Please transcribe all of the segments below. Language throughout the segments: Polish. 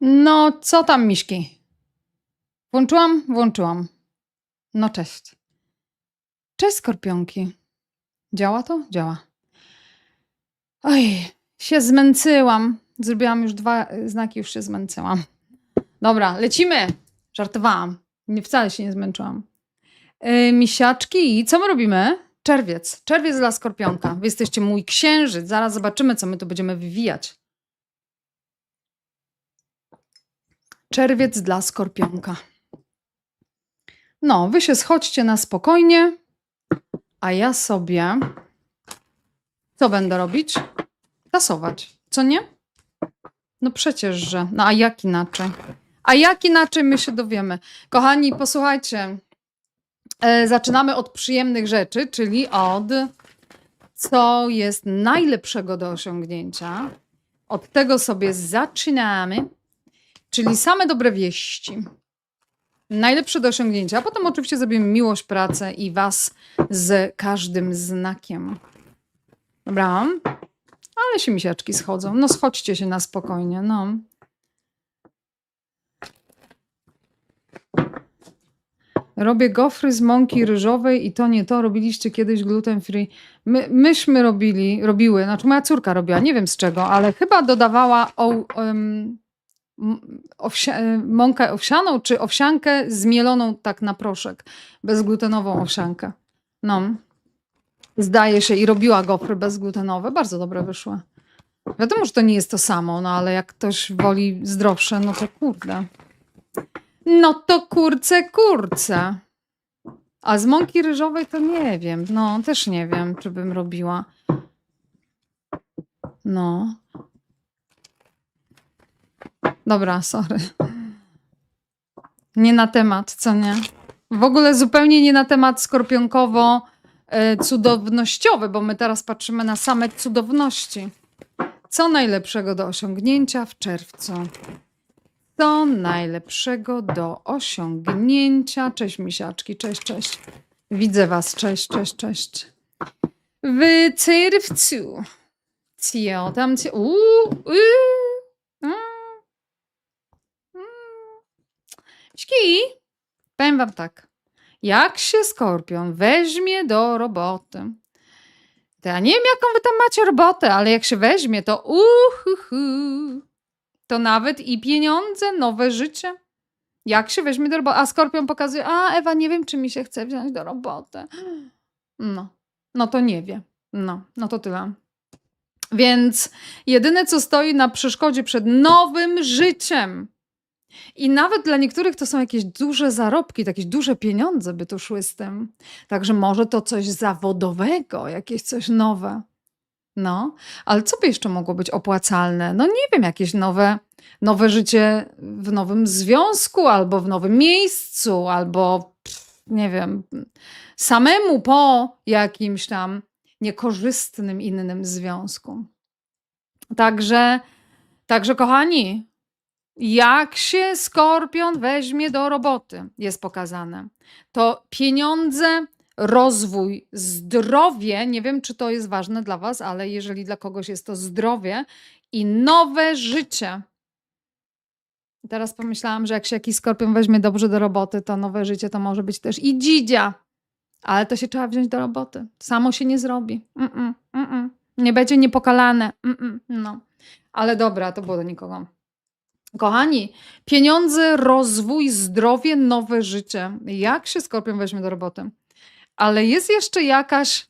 No, co tam, miśki? Włączyłam? Włączyłam. No, cześć. Cześć, skorpionki. Działa to? Działa. Oj, się zmęczyłam. Zrobiłam już dwa znaki, już się zmęczyłam. Dobra, lecimy. Żartowałam. Nie, wcale się nie zmęczyłam. Yy, misiaczki, co my robimy? Czerwiec. Czerwiec dla skorpionka. Wy jesteście mój księżyc. Zaraz zobaczymy, co my tu będziemy wywijać. Czerwiec dla skorpionka. No, wy się schodźcie na spokojnie, a ja sobie. Co będę robić? Tasować, co nie? No przecież, że. No a jak inaczej? A jak inaczej my się dowiemy? Kochani, posłuchajcie. E, zaczynamy od przyjemnych rzeczy, czyli od co jest najlepszego do osiągnięcia. Od tego sobie zaczynamy. Czyli same dobre wieści. Najlepsze do osiągnięcia. A potem oczywiście zrobimy miłość, pracę i was z każdym znakiem. Dobra. Ale się misiaczki schodzą. No schodźcie się na spokojnie, no. Robię gofry z mąki ryżowej i to nie to. Robiliście kiedyś gluten free. My, myśmy robili, robiły, znaczy moja córka robiła, nie wiem z czego, ale chyba dodawała o, em, m- owsia, e, mąkę owsianą, czy owsiankę zmieloną tak na proszek. Bezglutenową owsiankę. No. Zdaje się i robiła gofry bezglutenowe. Bardzo dobre wyszły. Wiadomo, że to nie jest to samo, no ale jak ktoś woli zdrowsze, no to kurde. No to kurce, kurce. A z mąki ryżowej to nie wiem. No, też nie wiem, czy bym robiła. No. Dobra, sorry. Nie na temat, co nie? W ogóle zupełnie nie na temat skorpionkowo e, cudownościowy, bo my teraz patrzymy na same cudowności. Co najlepszego do osiągnięcia w czerwcu? Co najlepszego do osiągnięcia? Cześć misiaczki, cześć, cześć. Widzę was, cześć, cześć, cześć. W czerwcu. Cio, tam cio. Uuu, uuu. Mm. Mm. Śki, powiem wam tak. Jak się skorpion weźmie do roboty, to ja nie wiem, jaką wy tam macie robotę, ale jak się weźmie, to uhuhu, to nawet i pieniądze, nowe życie. Jak się weźmie do roboty, a skorpion pokazuje, a Ewa, nie wiem, czy mi się chce wziąć do roboty. No, no to nie wie. No, no to tyle. Więc jedyne, co stoi na przeszkodzie przed nowym życiem, i nawet dla niektórych to są jakieś duże zarobki, jakieś duże pieniądze by tu szły z tym. Także może to coś zawodowego, jakieś coś nowe. No, ale co by jeszcze mogło być opłacalne? No nie wiem, jakieś nowe, nowe życie w nowym związku, albo w nowym miejscu, albo nie wiem, samemu po jakimś tam niekorzystnym innym związku. Także, także kochani, jak się skorpion weźmie do roboty, jest pokazane. To pieniądze, rozwój, zdrowie. Nie wiem, czy to jest ważne dla Was, ale jeżeli dla kogoś jest to zdrowie i nowe życie. Teraz pomyślałam, że jak się jakiś skorpion weźmie dobrze do roboty, to nowe życie to może być też i dzidzia. Ale to się trzeba wziąć do roboty. Samo się nie zrobi. Mm-mm, mm-mm. Nie będzie niepokalane. Mm-mm, no. Ale dobra, to było do nikogo. Kochani, pieniądze, rozwój, zdrowie, nowe życie. Jak się skorpion weźmie do roboty? Ale jest jeszcze jakaś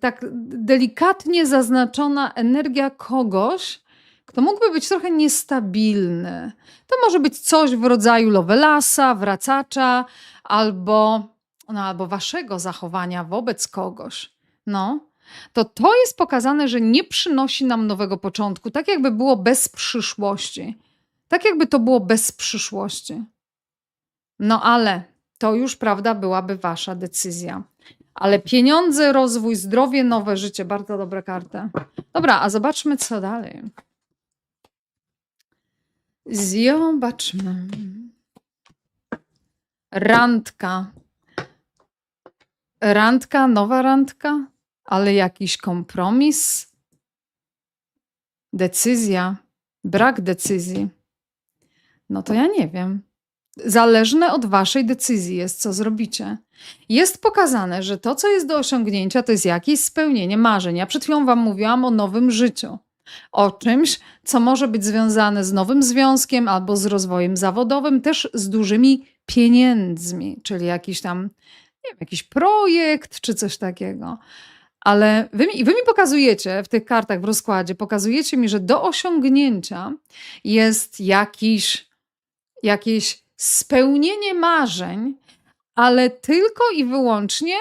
tak delikatnie zaznaczona energia kogoś, kto mógłby być trochę niestabilny. To może być coś w rodzaju Lovelasa, wracacza, albo, no, albo waszego zachowania wobec kogoś. No, to to jest pokazane, że nie przynosi nam nowego początku, tak jakby było bez przyszłości. Tak jakby to było bez przyszłości. No ale to już, prawda, byłaby wasza decyzja. Ale pieniądze, rozwój, zdrowie, nowe życie, bardzo dobre karty. Dobra, a zobaczmy, co dalej. Zobaczmy. Randka. Randka, nowa randka, ale jakiś kompromis. Decyzja, brak decyzji. No to ja nie wiem. Zależne od waszej decyzji jest, co zrobicie. Jest pokazane, że to, co jest do osiągnięcia, to jest jakieś spełnienie marzeń. Ja przed chwilą wam mówiłam o nowym życiu. O czymś, co może być związane z nowym związkiem albo z rozwojem zawodowym, też z dużymi pieniędzmi, czyli jakiś tam, nie wiem, jakiś projekt czy coś takiego. Ale wy mi, wy mi pokazujecie w tych kartach w rozkładzie, pokazujecie mi, że do osiągnięcia jest jakiś, jakieś spełnienie marzeń, ale tylko i wyłącznie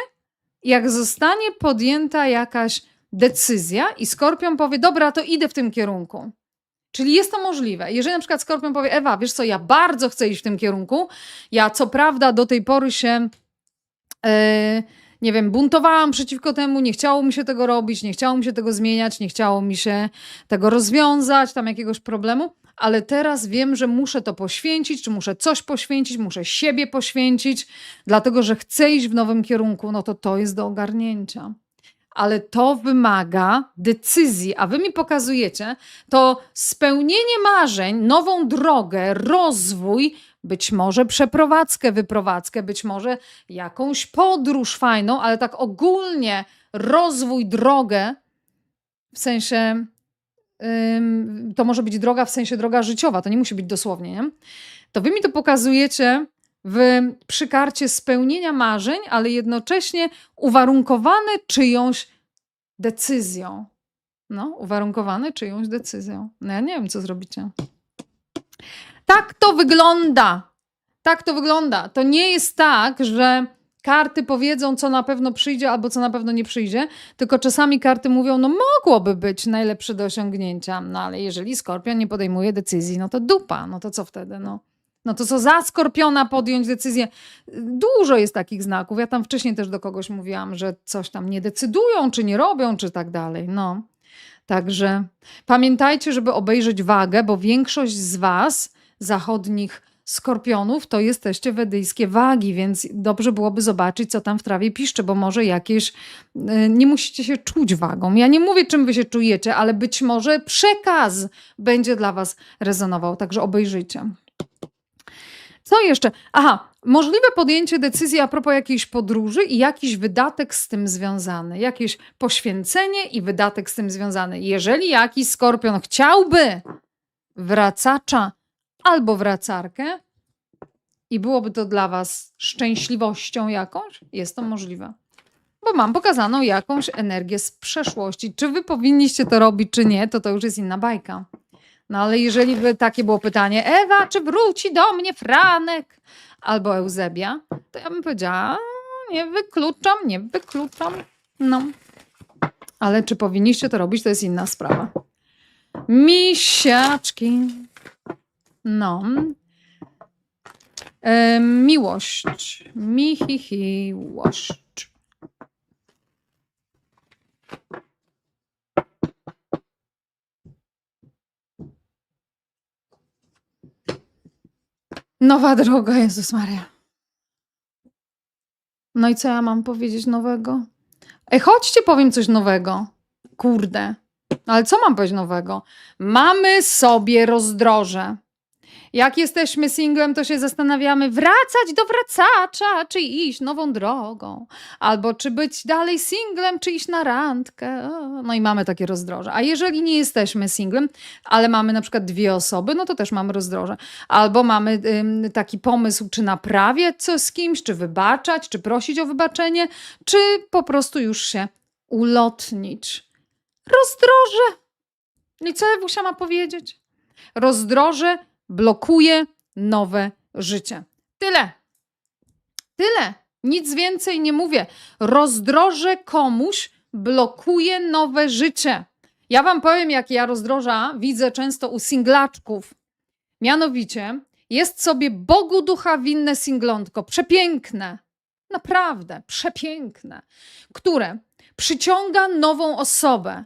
jak zostanie podjęta jakaś decyzja i Skorpion powie, dobra, to idę w tym kierunku. Czyli jest to możliwe. Jeżeli na przykład Skorpion powie, Ewa, wiesz co, ja bardzo chcę iść w tym kierunku, ja co prawda do tej pory się, e, nie wiem, buntowałam przeciwko temu, nie chciało mi się tego robić, nie chciało mi się tego zmieniać, nie chciało mi się tego rozwiązać, tam jakiegoś problemu, ale teraz wiem, że muszę to poświęcić, czy muszę coś poświęcić, muszę siebie poświęcić, dlatego że chcę iść w nowym kierunku, no to to jest do ogarnięcia. Ale to wymaga decyzji, a wy mi pokazujecie to spełnienie marzeń, nową drogę, rozwój, być może przeprowadzkę, wyprowadzkę, być może jakąś podróż fajną, ale tak ogólnie rozwój, drogę, w sensie ym, to może być droga w sensie droga życiowa, to nie musi być dosłownie, nie? To wy mi to pokazujecie w, przy karcie spełnienia marzeń, ale jednocześnie uwarunkowane czyjąś decyzją. No, uwarunkowane czyjąś decyzją. No ja nie wiem, co zrobicie. Tak to wygląda. Tak to wygląda. To nie jest tak, że karty powiedzą, co na pewno przyjdzie albo co na pewno nie przyjdzie, tylko czasami karty mówią, no mogłoby być najlepsze do osiągnięcia, no ale jeżeli Skorpion nie podejmuje decyzji, no to dupa, no to co wtedy, no. No to co za skorpiona podjąć decyzję? Dużo jest takich znaków. Ja tam wcześniej też do kogoś mówiłam, że coś tam nie decydują, czy nie robią, czy tak dalej. No. Także pamiętajcie, żeby obejrzeć wagę, bo większość z Was, zachodnich skorpionów, to jesteście wedyjskie wagi, więc dobrze byłoby zobaczyć, co tam w trawie piszcze, bo może jakieś. y, Nie musicie się czuć wagą. Ja nie mówię, czym Wy się czujecie, ale być może przekaz będzie dla Was rezonował. Także obejrzyjcie. Co jeszcze? Aha, możliwe podjęcie decyzji a propos jakiejś podróży i jakiś wydatek z tym związany. Jakieś poświęcenie i wydatek z tym związany. Jeżeli jakiś skorpion chciałby wracacza albo wracarkę i byłoby to dla Was szczęśliwością jakąś, jest to możliwe. Bo mam pokazaną jakąś energię z przeszłości. Czy Wy powinniście to robić, czy nie, to to już jest inna bajka. No ale jeżeli by takie było pytanie, Ewa, czy wróci do mnie Franek albo Eusebia, to ja bym powiedziała, nie wykluczam, nie wykluczam. No. Ale czy powinniście to robić, to jest inna sprawa. Misiaczki. No. E, miłość. Mihihiłość. Nowa droga, Jezus Maria. No i co ja mam powiedzieć nowego? Ej, chodźcie, powiem coś nowego. Kurde. Ale co mam powiedzieć nowego? Mamy sobie rozdroże. Jak jesteśmy singlem, to się zastanawiamy, wracać do wracacza, czy iść nową drogą. Albo czy być dalej singlem, czy iść na randkę. No i mamy takie rozdroże. A jeżeli nie jesteśmy singlem, ale mamy na przykład dwie osoby, no to też mamy rozdroże. Albo mamy ym, taki pomysł, czy naprawiać coś z kimś, czy wybaczać, czy prosić o wybaczenie, czy po prostu już się ulotnić. Rozdroże. I co Ewusia ma powiedzieć? Rozdroże blokuje nowe życie. Tyle. Tyle. Nic więcej nie mówię. Rozdroże komuś blokuje nowe życie. Ja wam powiem, jak ja rozdroża widzę często u singlaczków. Mianowicie jest sobie Bogu ducha winne singlątko. Przepiękne. Naprawdę, przepiękne. Które przyciąga nową osobę.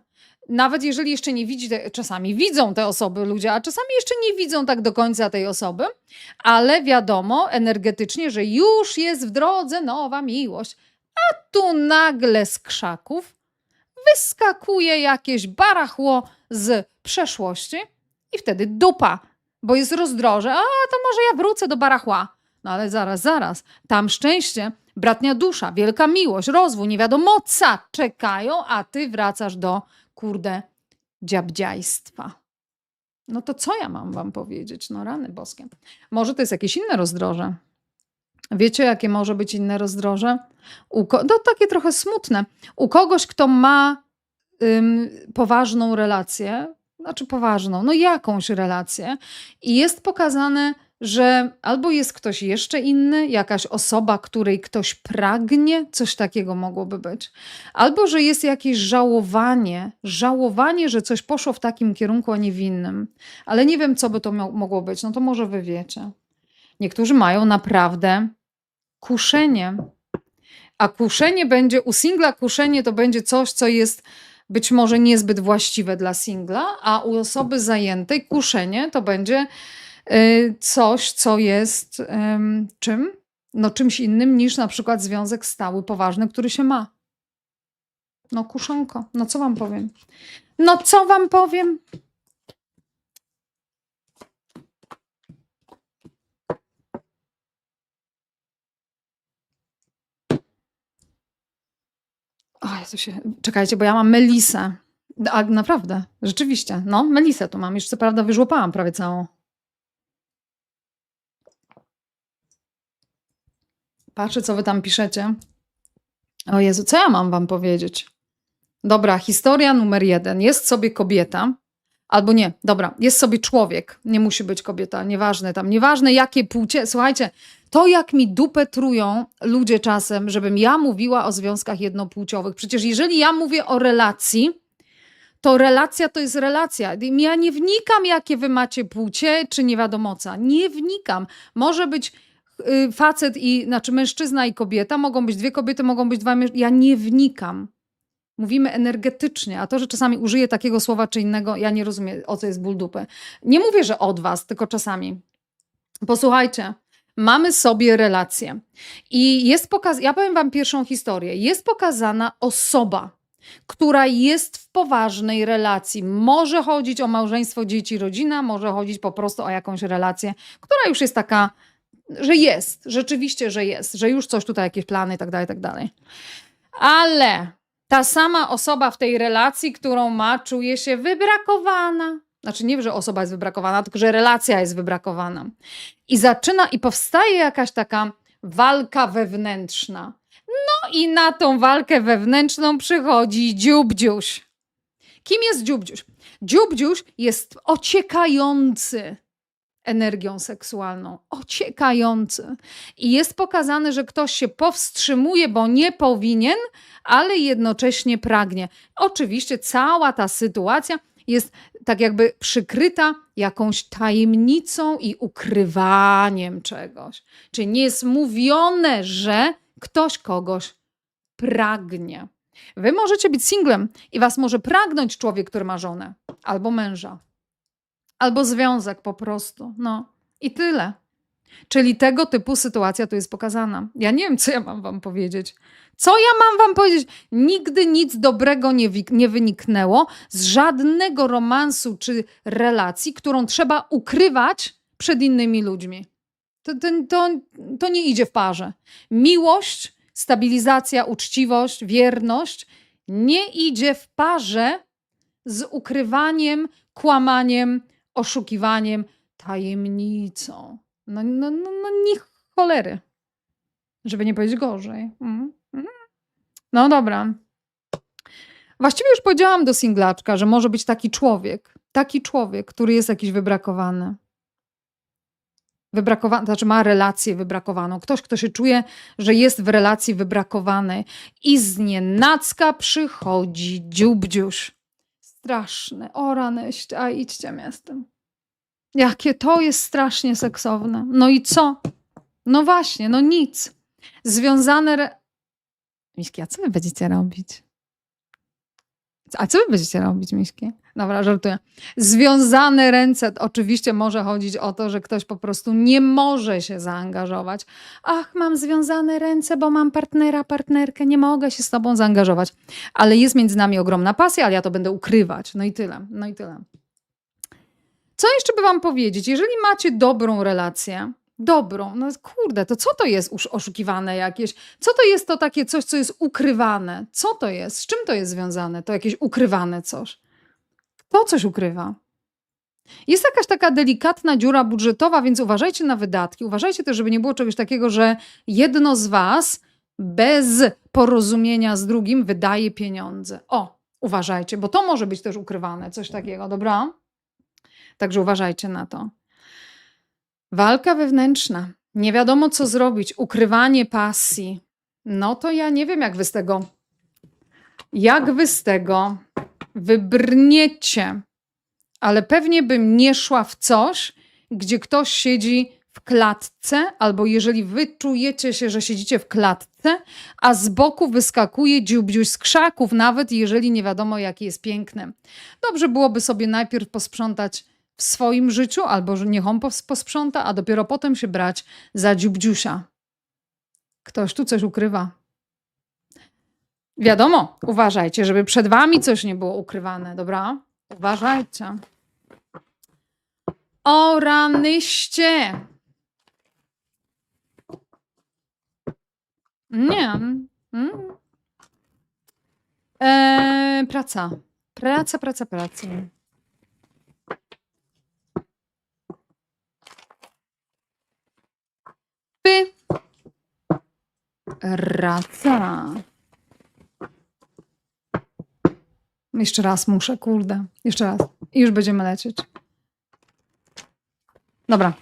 Nawet jeżeli jeszcze nie widzi, czasami widzą te osoby ludzie, a czasami jeszcze nie widzą tak do końca tej osoby, ale wiadomo energetycznie, że już jest w drodze nowa miłość. A tu nagle z krzaków wyskakuje jakieś barachło z przeszłości i wtedy dupa. bo jest rozdroże. A to może ja wrócę do barachła. No ale zaraz, zaraz. Tam szczęście, bratnia dusza, wielka miłość, rozwój, nie wiadomo co czekają, a ty wracasz do, kurde, dziabdziajstwa. No to co ja mam wam powiedzieć? No rany boskie. Może to jest jakieś inne rozdroże. Wiecie, jakie może być inne rozdroże? U ko- no takie trochę smutne. U kogoś, kto ma ym, poważną relację, znaczy poważną, no jakąś relację i jest pokazane, że albo jest ktoś jeszcze inny, jakaś osoba, której ktoś pragnie, coś takiego mogłoby być, albo że jest jakieś żałowanie, żałowanie, że coś poszło w takim kierunku, a nie w innym. Ale nie wiem, co by to mogło być. No to może wy wiecie. Niektórzy mają naprawdę kuszenie. A kuszenie będzie, u singla kuszenie to będzie coś, co jest być może niezbyt właściwe dla singla, a u osoby zajętej kuszenie to będzie coś, co jest ym, czym? No czymś innym niż na przykład związek stały, poważny, który się ma. No kuszonko, no co wam powiem? No co wam powiem? O, ja tu się... Czekajcie, bo ja mam Melisę. A naprawdę, rzeczywiście. No, Melisę tu mam. Już co prawda wyżłopałam prawie całą. Patrzę, co wy tam piszecie. O Jezu, co ja mam wam powiedzieć? Dobra, historia numer jeden. Jest sobie kobieta, albo nie, dobra, jest sobie człowiek. Nie musi być kobieta, nieważne tam, nieważne jakie płcie. Słuchajcie, to jak mi dupę trują ludzie czasem, żebym ja mówiła o związkach jednopłciowych. Przecież jeżeli ja mówię o relacji, to relacja to jest relacja. Ja nie wnikam, jakie wy macie płcie, czy nie wiadomo co. Nie wnikam. Może być facet i, znaczy mężczyzna i kobieta, mogą być dwie kobiety, mogą być dwa mężczyzny. Ja nie wnikam. Mówimy energetycznie, a to, że czasami użyję takiego słowa czy innego, ja nie rozumiem, o co jest ból dupy. Nie mówię, że od was, tylko czasami. Posłuchajcie, mamy sobie relację i jest pokaz... Ja powiem wam pierwszą historię. Jest pokazana osoba, która jest w poważnej relacji. Może chodzić o małżeństwo, dzieci, rodzina, może chodzić po prostu o jakąś relację, która już jest taka, że jest, rzeczywiście, że jest, że już coś tutaj, jakieś plany i tak dalej, tak dalej. Ale ta sama osoba w tej relacji, którą ma, czuje się wybrakowana. Znaczy nie, że osoba jest wybrakowana, tylko że relacja jest wybrakowana. I zaczyna, i powstaje jakaś taka walka wewnętrzna. No i na tą walkę wewnętrzną przychodzi dziubdziuś. Kim jest dziubdziuś? Dziubdziuś jest ociekający energią seksualną. Ociekający. I jest pokazane, że ktoś się powstrzymuje, bo nie powinien, ale jednocześnie pragnie. Oczywiście cała ta sytuacja jest tak jakby przykryta jakąś tajemnicą i ukrywaniem czegoś. Czyli nie jest mówione, że ktoś kogoś pragnie. Wy możecie być singlem i was może pragnąć człowiek, który ma żonę albo męża, albo związek po prostu. No i tyle. Czyli tego typu sytuacja tu jest pokazana. Ja nie wiem, co ja mam wam powiedzieć. Co ja mam wam powiedzieć? Nigdy nic dobrego nie, nie wyniknęło z żadnego romansu czy relacji, którą trzeba ukrywać przed innymi ludźmi. To, to, to, to nie idzie w parze. Miłość, stabilizacja, uczciwość, wierność nie idzie w parze z ukrywaniem, kłamaniem, oszukiwaniem, tajemnicą. No, no, no, no cholery. Żeby nie powiedzieć gorzej. Mm. No dobra. Właściwie już powiedziałam do singlaczka, że może być taki człowiek, taki człowiek, który jest jakiś wybrakowany. Wybrakowany, znaczy ma relację wybrakowaną. Ktoś, kto się czuje, że jest w relacji wybrakowanej i z nienacka przychodzi dziubdziuś. Straszne. O ranyście, a idźcie miastem. Jakie to jest strasznie seksowne. No i co? No właśnie, no nic. Związane. Re... Miśki, a co wy będziecie robić? A co wy będziecie robić, Miśki? Dobra, żartuję. Związane ręce. Oczywiście może chodzić o to, że ktoś po prostu nie może się zaangażować. Ach, mam związane ręce, bo mam partnera, partnerkę, nie mogę się z tobą zaangażować. Ale jest między nami ogromna pasja, ale ja to będę ukrywać. No i tyle. No i tyle. Co jeszcze by wam powiedzieć? Jeżeli macie dobrą relację, dobrą, no kurde, to co to jest usz- oszukiwane jakieś? Co to jest to takie coś, co jest ukrywane? Co to jest? Z czym to jest związane? To jakieś ukrywane coś. Kto coś ukrywa? Jest jakaś taka delikatna dziura budżetowa, więc uważajcie na wydatki. Uważajcie też, żeby nie było czegoś takiego, że jedno z was bez porozumienia z drugim wydaje pieniądze. O, uważajcie, bo to może być też ukrywane, coś takiego, dobra? Także uważajcie na to. Walka wewnętrzna. Nie wiadomo, co zrobić. Ukrywanie pasji. No to ja nie wiem, jak wy z tego. Jak wy z tego wybrniecie. Ale pewnie bym nie szła w coś, gdzie ktoś siedzi w klatce, albo jeżeli wy czujecie się, że siedzicie w klatce, a z boku wyskakuje dziubdziuś z krzaków, nawet jeżeli nie wiadomo, jaki jest piękny. Dobrze byłoby sobie najpierw posprzątać w swoim życiu, albo że niech on pos- posprząta, a dopiero potem się brać za dziubdziusia. Ktoś tu coś ukrywa. Wiadomo, uważajcie, żeby przed wami coś nie było ukrywane, dobra? Uważajcie. O ranyście! Nie. Mm. Eee, praca. Praca, praca, praca. Py. Raca. Jeszcze raz muszę, kurde. Jeszcze raz. I już będziemy lecieć. Dobra.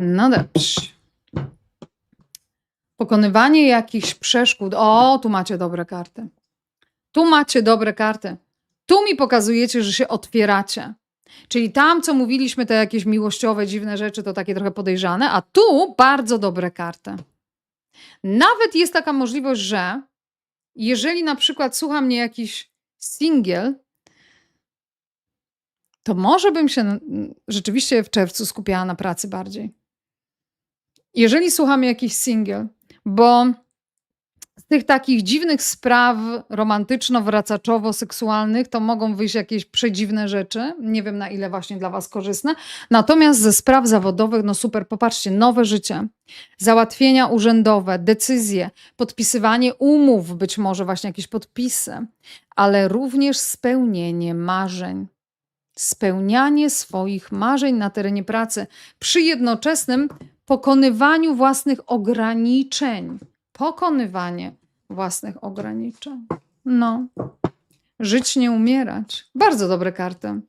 No dobrze. Pokonywanie jakichś przeszkód. O, tu macie dobre karty. Tu macie dobre karty. Tu mi pokazujecie, że się otwieracie. Czyli tam, co mówiliśmy, te jakieś miłościowe, dziwne rzeczy, to takie trochę podejrzane, a tu bardzo dobre karty. Nawet jest taka możliwość, że jeżeli na przykład słucha mnie jakiś singiel, to może bym się rzeczywiście w czerwcu skupiała na pracy bardziej. Jeżeli słucham jakiś singiel, bo z tych takich dziwnych spraw romantyczno-wracaczowo-seksualnych to mogą wyjść jakieś przedziwne rzeczy. Nie wiem na ile właśnie dla Was korzystne. Natomiast ze spraw zawodowych, no super, popatrzcie, nowe życie, załatwienia urzędowe, decyzje, podpisywanie umów, być może właśnie jakieś podpisy, ale również spełnienie marzeń. Spełnianie swoich marzeń na terenie pracy przy jednoczesnym pokonywaniu własnych ograniczeń. Pokonywanie własnych ograniczeń. No. Żyć, nie umierać. Bardzo dobre karty.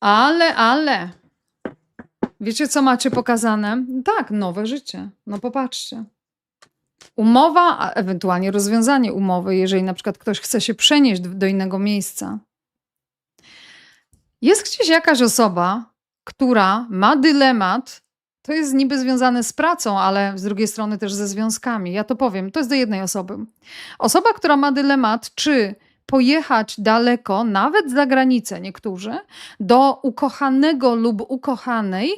Ale, ale. Wiecie, co macie pokazane? Tak, nowe życie. No popatrzcie. Umowa, a ewentualnie rozwiązanie umowy, jeżeli na przykład ktoś chce się przenieść do innego miejsca. Jest gdzieś jakaś osoba, która ma dylemat, to jest niby związane z pracą, ale z drugiej strony też ze związkami. Ja to powiem, to jest do jednej osoby. Osoba, która ma dylemat, czy pojechać daleko, nawet za granicę niektórzy, do ukochanego lub ukochanej,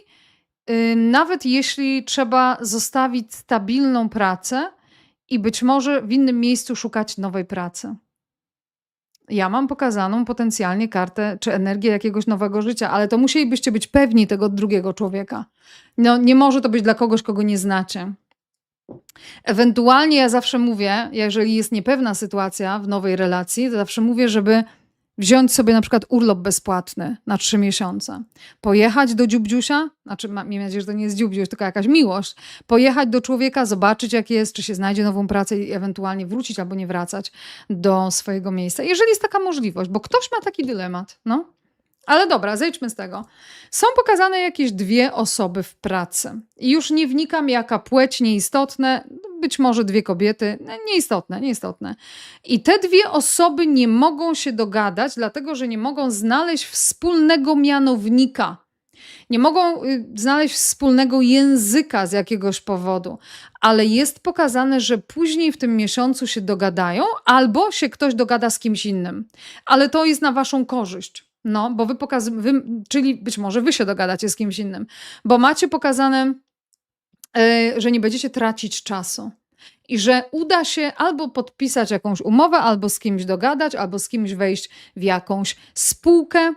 yy, nawet jeśli trzeba zostawić stabilną pracę i być może w innym miejscu szukać nowej pracy. Ja mam pokazaną potencjalnie kartę czy energię jakiegoś nowego życia, ale to musielibyście być pewni tego drugiego człowieka. No, nie może to być dla kogoś, kogo nie znacie. Ewentualnie ja zawsze mówię, jeżeli jest niepewna sytuacja w nowej relacji, to zawsze mówię, żeby wziąć sobie na przykład urlop bezpłatny na trzy miesiące. Pojechać do dziubdziusia, znaczy mam nadzieję, że to nie jest dziubdziuś, tylko jakaś miłość. Pojechać do człowieka, zobaczyć jak jest, czy się znajdzie nową pracę i ewentualnie wrócić albo nie wracać do swojego miejsca. Jeżeli jest taka możliwość, bo ktoś ma taki dylemat, no. Ale dobra, zejdźmy z tego. Są pokazane jakieś dwie osoby w pracy. I już nie wnikam, jaka płeć, nieistotne, być może dwie kobiety, no, nieistotne, nieistotne. I te dwie osoby nie mogą się dogadać, dlatego że nie mogą znaleźć wspólnego mianownika. Nie mogą y, znaleźć wspólnego języka z jakiegoś powodu, ale jest pokazane, że później w tym miesiącu się dogadają, albo się ktoś dogada z kimś innym. Ale to jest na waszą korzyść. No, bo wy pokaz, wy, czyli być może wy się dogadacie z kimś innym, bo macie pokazane, y, że nie będziecie tracić czasu. I że uda się albo podpisać jakąś umowę, albo z kimś dogadać, albo z kimś wejść w jakąś spółkę.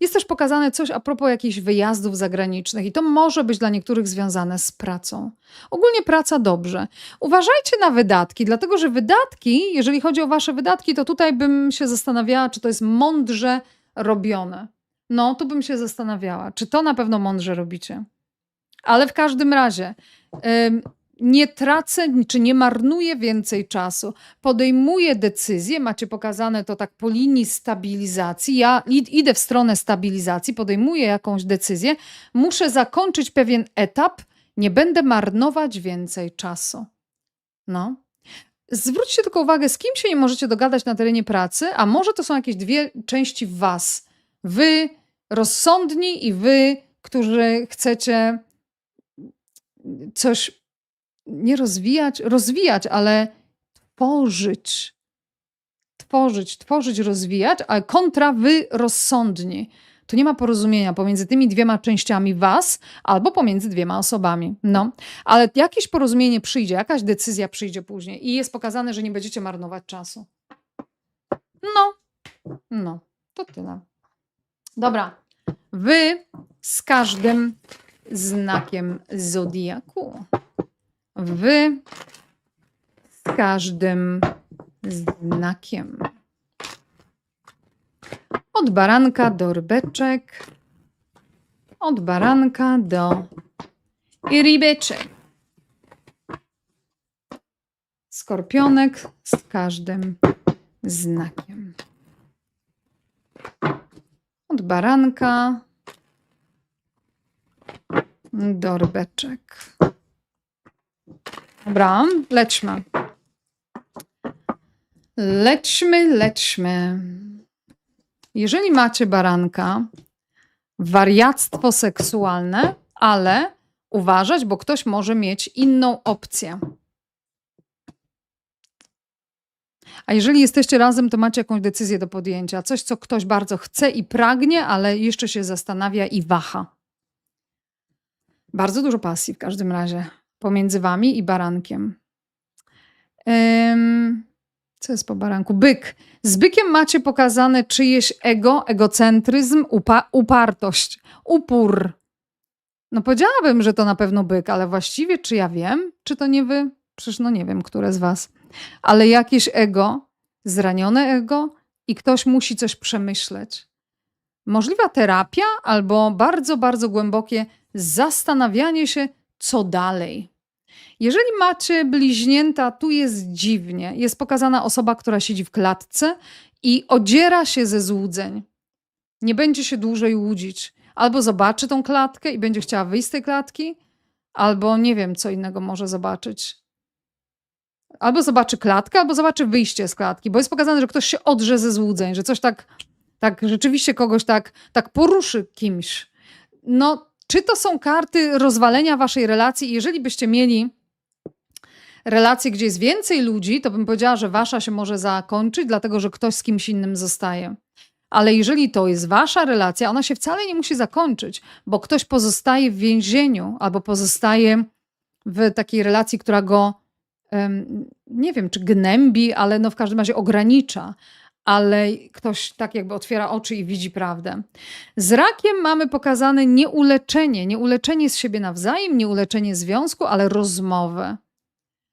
Jest też pokazane coś a propos jakichś wyjazdów zagranicznych, i to może być dla niektórych związane z pracą. Ogólnie praca dobrze. Uważajcie na wydatki, dlatego że wydatki, jeżeli chodzi o wasze wydatki, to tutaj bym się zastanawiała, czy to jest mądrze robione. No, tu bym się zastanawiała, czy to na pewno mądrze robicie. Ale w każdym razie nie tracę, czy nie marnuję więcej czasu. Podejmuję decyzje, macie pokazane to tak po linii stabilizacji. Ja id- idę w stronę stabilizacji, podejmuję jakąś decyzję, muszę zakończyć pewien etap, nie będę marnować więcej czasu. No. Zwróćcie tylko uwagę, z kim się nie możecie dogadać na terenie pracy, a może to są jakieś dwie części was. Wy rozsądni i wy, którzy chcecie coś nie rozwijać, rozwijać, ale tworzyć. Tworzyć, tworzyć, rozwijać, ale kontra wy rozsądni. Tu nie ma porozumienia pomiędzy tymi dwiema częściami was albo pomiędzy dwiema osobami. No, ale jakieś porozumienie przyjdzie, jakaś decyzja przyjdzie później i jest pokazane, że nie będziecie marnować czasu. No, no, to tyle. Dobra. Wy z każdym znakiem zodiaku. Wy z każdym znakiem. Od baranka do rybeczek. Od baranka do rybeczek. Skorpionek z każdym znakiem. Od baranka do rybeczek. Dobra, lećmy. Lećmy, lećmy. Jeżeli macie baranka, wariactwo seksualne, ale uważać, bo ktoś może mieć inną opcję. A jeżeli jesteście razem, to macie jakąś decyzję do podjęcia. Coś, co ktoś bardzo chce i pragnie, ale jeszcze się zastanawia i waha. Bardzo dużo pasji w każdym razie pomiędzy wami i barankiem. Co jest po baranku? Byk. Z bykiem macie pokazane czyjeś ego, egocentryzm, upa- upartość, upór. No powiedziałabym, że to na pewno byk, ale właściwie czy ja wiem, czy to nie wy? Przecież no nie wiem, które z was. Ale jakieś ego, zranione ego i ktoś musi coś przemyśleć. Możliwa terapia albo bardzo, bardzo głębokie zastanawianie się, co dalej. Jeżeli macie bliźnięta, tu jest dziwnie. Jest pokazana osoba, która siedzi w klatce i odziera się ze złudzeń. Nie będzie się dłużej łudzić. Albo zobaczy tą klatkę i będzie chciała wyjść z tej klatki, albo nie wiem, co innego może zobaczyć. Albo zobaczy klatkę, albo zobaczy wyjście z klatki, bo jest pokazane, że ktoś się odrze ze złudzeń, że coś tak, tak rzeczywiście kogoś tak, tak poruszy kimś. No, czy to są karty rozwalenia waszej relacji? Jeżeli byście mieli relację, gdzie jest więcej ludzi, to bym powiedziała, że wasza się może zakończyć, dlatego że ktoś z kimś innym zostaje. Ale jeżeli to jest wasza relacja, ona się wcale nie musi zakończyć, bo ktoś pozostaje w więzieniu albo pozostaje w takiej relacji, która go, nie wiem, czy gnębi, ale no w każdym razie ogranicza. Ale ktoś tak jakby otwiera oczy i widzi prawdę. Z rakiem mamy pokazane nieuleczenie, nieuleczenie z siebie nawzajem, nieuleczenie związku, ale rozmowę.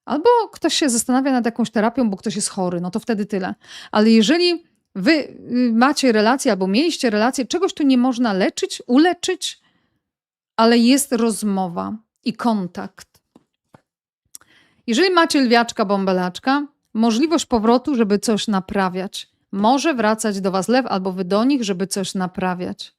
Albo ktoś się zastanawia nad jakąś terapią, bo ktoś jest chory, no to wtedy tyle. Ale jeżeli wy y, macie relację albo mieliście relację, czegoś tu nie można leczyć, uleczyć, ale jest rozmowa i kontakt. Jeżeli macie lwiaczka, bąbelaczka, możliwość powrotu, żeby coś naprawiać. Może wracać do was lew albo wy do nich, żeby coś naprawiać.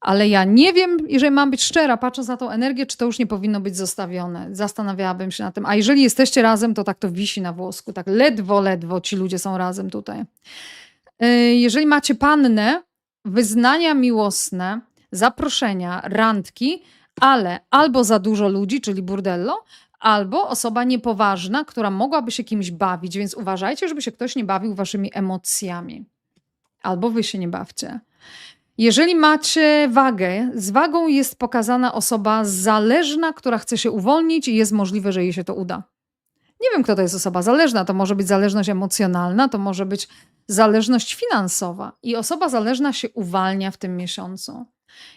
Ale ja nie wiem, jeżeli mam być szczera, patrząc na tą energię, czy to już nie powinno być zostawione. Zastanawiałabym się na tym. A jeżeli jesteście razem, to tak to wisi na włosku. Tak ledwo, ledwo ci ludzie są razem tutaj. Yy, Jeżeli macie pannę, wyznania miłosne, zaproszenia, randki, ale albo za dużo ludzi, czyli burdello, albo osoba niepoważna, która mogłaby się kimś bawić, więc uważajcie, żeby się ktoś nie bawił waszymi emocjami. Albo wy się nie bawcie. Jeżeli macie wagę, z wagą jest pokazana osoba zależna, która chce się uwolnić i jest możliwe, że jej się to uda. Nie wiem, kto to jest osoba zależna. To może być zależność emocjonalna, to może być zależność finansowa. I osoba zależna się uwalnia w tym miesiącu.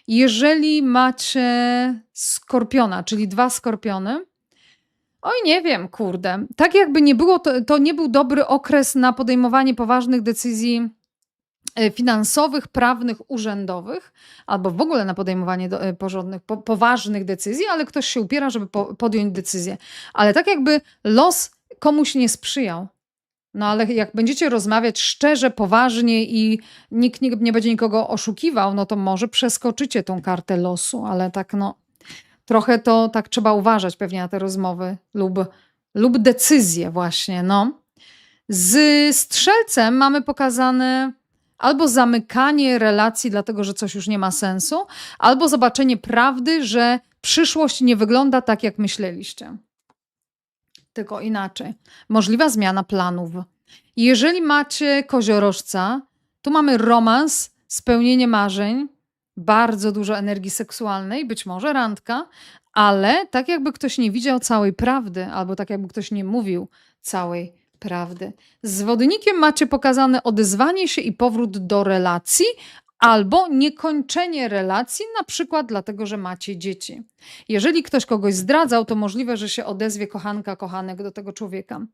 Jeżeli macie skorpiona, czyli dwa skorpiony, oj, nie wiem, kurde. Tak jakby nie było, to, to nie był dobry okres na podejmowanie poważnych decyzji finansowych, prawnych, urzędowych, albo w ogóle na podejmowanie do, e, porządnych, po, poważnych decyzji, ale ktoś się upiera, żeby po, podjąć decyzję. Ale tak jakby los komuś nie sprzyjał. No ale jak będziecie rozmawiać szczerze, poważnie i nikt nie, nie będzie nikogo oszukiwał, no to może przeskoczycie tą kartę losu, ale tak no trochę to tak trzeba uważać pewnie na te rozmowy lub, lub decyzje właśnie, no. Z strzelcem mamy pokazane albo zamykanie relacji, dlatego że coś już nie ma sensu, albo zobaczenie prawdy, że przyszłość nie wygląda tak, jak myśleliście. Tylko inaczej. Możliwa zmiana planów. Jeżeli macie koziorożca, tu mamy romans, spełnienie marzeń, bardzo dużo energii seksualnej, być może randka, ale tak jakby ktoś nie widział całej prawdy, albo tak jakby ktoś nie mówił całej prawdy. Z wodnikiem macie pokazane odezwanie się i powrót do relacji, albo niekończenie relacji, na przykład dlatego, że macie dzieci. Jeżeli ktoś kogoś zdradzał, to możliwe, że się odezwie kochanka, kochanek do tego człowieka.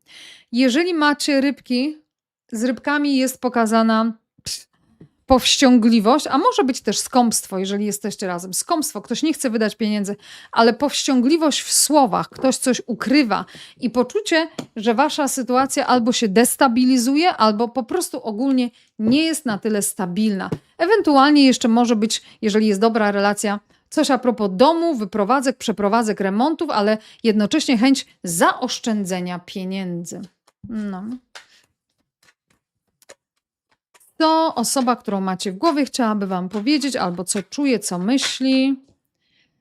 Jeżeli macie rybki, z rybkami jest pokazana powściągliwość, a może być też skąpstwo, jeżeli jesteście razem. Skąpstwo, ktoś nie chce wydać pieniędzy, ale powściągliwość w słowach, ktoś coś ukrywa i poczucie, że wasza sytuacja albo się destabilizuje, albo po prostu ogólnie nie jest na tyle stabilna. Ewentualnie jeszcze może być, jeżeli jest dobra relacja, coś a propos domu, wyprowadzek, przeprowadzek, remontów, ale jednocześnie chęć zaoszczędzenia pieniędzy. No. Co osoba, którą macie w głowie, chciałaby Wam powiedzieć, albo co czuje, co myśli.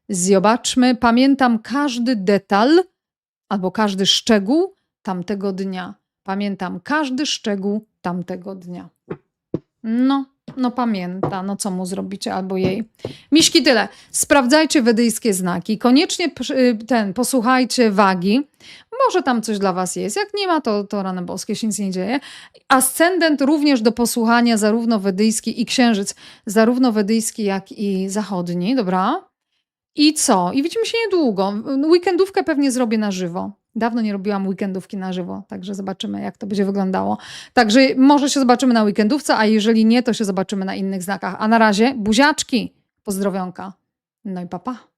Zobaczmy. Pamiętam każdy detal albo każdy szczegół tamtego dnia. Pamiętam każdy szczegół tamtego dnia. No, no pamięta, no co mu zrobicie albo jej. Miśki tyle. Sprawdzajcie wedyjskie znaki. Koniecznie przy- ten, posłuchajcie wagi. Może tam coś dla was jest. Jak nie ma, to, to rany boskie się nic nie dzieje. Ascendent również do posłuchania zarówno wedyjski i księżyc, zarówno wedyjski, jak i zachodni, dobra? I co? I widzimy się niedługo. Weekendówkę pewnie zrobię na żywo. Dawno nie robiłam weekendówki na żywo, także zobaczymy, jak to będzie wyglądało. Także może się zobaczymy na weekendówce, a jeżeli nie, to się zobaczymy na innych znakach. A na razie buziaczki, pozdrowionka. No i papa. Pa.